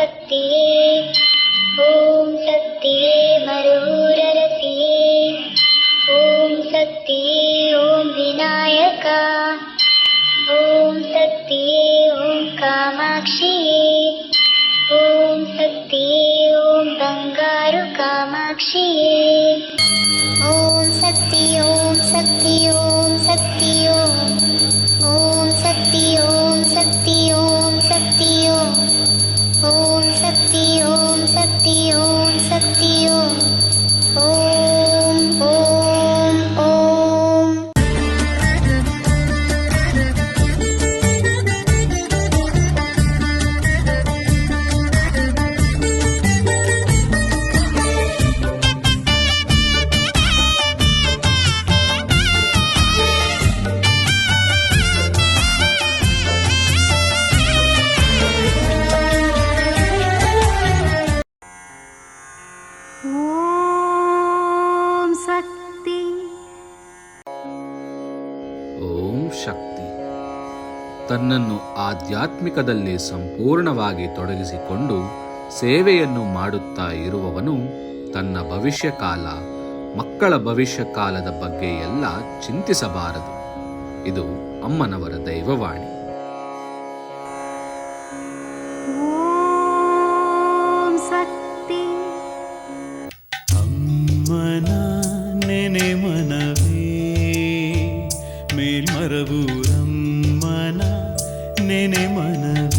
सत्ये। ॐ सत्ये मरुरति ॐ सत्य ॐ विनायका। ॐ सत्य ॐ कामाक्षिये ॐ सत्य ॐ बङ्गारु कामाक्षिये ॐ ಓಂ ಶಕ್ತಿ. ತನ್ನನ್ನು ಆಧ್ಯಾತ್ಮಿಕದಲ್ಲಿ ಸಂಪೂರ್ಣವಾಗಿ ತೊಡಗಿಸಿಕೊಂಡು ಸೇವೆಯನ್ನು ಮಾಡುತ್ತಾ ಇರುವವನು ತನ್ನ ಭವಿಷ್ಯಕಾಲ ಮಕ್ಕಳ ಭವಿಷ್ಯ ಕಾಲದ ಬಗ್ಗೆ ಎಲ್ಲ ಚಿಂತಿಸಬಾರದು. ಇದು ಅಮ್ಮನವರ ದೈವವಾಣಿ. ಓಂ ಶಕ್ತಿ. ಅಮ್ಮನ மேல் மரபூரம் மன நினை மனவே